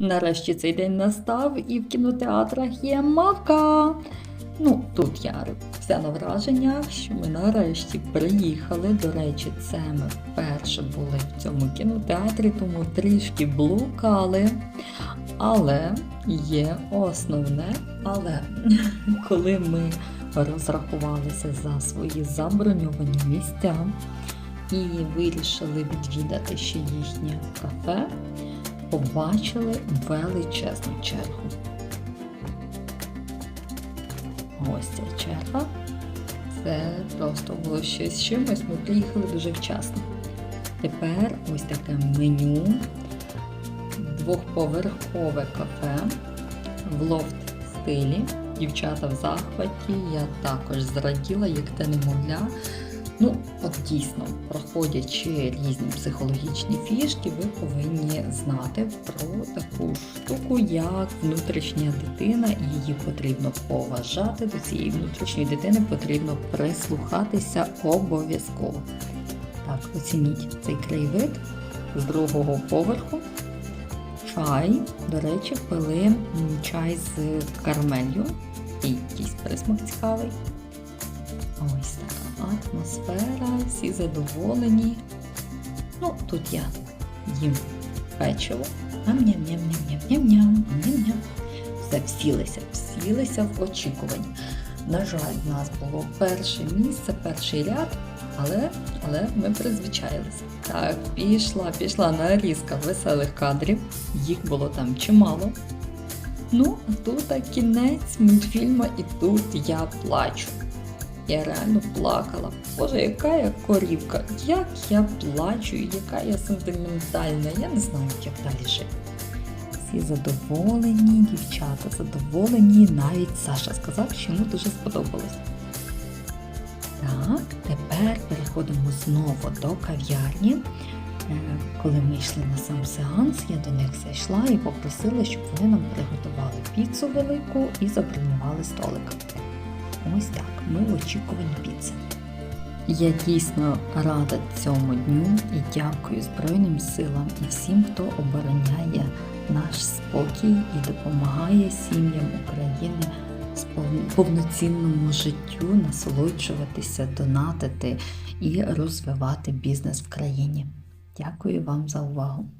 Нарешті цей день настав, і в кінотеатрах є мавка. Ну, тут я вся на враженнях, що ми нарешті приїхали. До речі, це ми вперше були в цьому кінотеатрі, тому трішки блукали. Але є основне, але коли ми розрахувалися за свої заброньовані місця і вирішили відвідати ще їхнє кафе, побачили величезну чергу. Ось ця черга. Це просто було щось чимось. Ми приїхали дуже вчасно. Тепер ось таке меню, двохповерхове кафе в лофт стилі. Дівчата в захваті. Я також зраділа, як те немовля. Ну, от дійсно, проходячи різні психологічні фішки, ви повинні знати про таку штуку, як внутрішня дитина, і її потрібно поважати. До цієї внутрішньої дитини потрібно прислухатися обов'язково. Так, оцініть цей краєвид з другого поверху. Чай, до речі, пили чай з карамелью. І якийсь присмак цікавий. Атмосфера, всі задоволені. Ну, тут я їм печиво. Ням-ням-ням-ням-ням-ням. Ням-ням. Все всілися, всілися в очікуванні. На жаль, в нас було перше місце, перший ряд, але, але ми призвичаїлися. Так, пішла, пішла нарізка веселих кадрів. Їх було там чимало. Ну, а тут кінець мультфільму, і тут я плачу. Я реально плакала. Боже, яка я корівка, як я плачу, яка я сентиментальна. Я не знаю, як далі жити. Всі задоволені, дівчата задоволені. Навіть Саша сказав, що йому дуже сподобалось. Так, тепер переходимо знову до кав'ярні. Е, Коли ми йшли на сам сеанс, я до них зайшла і попросила, щоб вони нам приготували піцу велику і забронювали столик. Ось так, ми в очікуванні піци. Я дійсно рада цьому дню і дякую Збройним силам і всім, хто обороняє наш спокій і допомагає сім'ям України з повноцінному життю насолоджуватися, донатити і розвивати бізнес в країні. Дякую вам за увагу.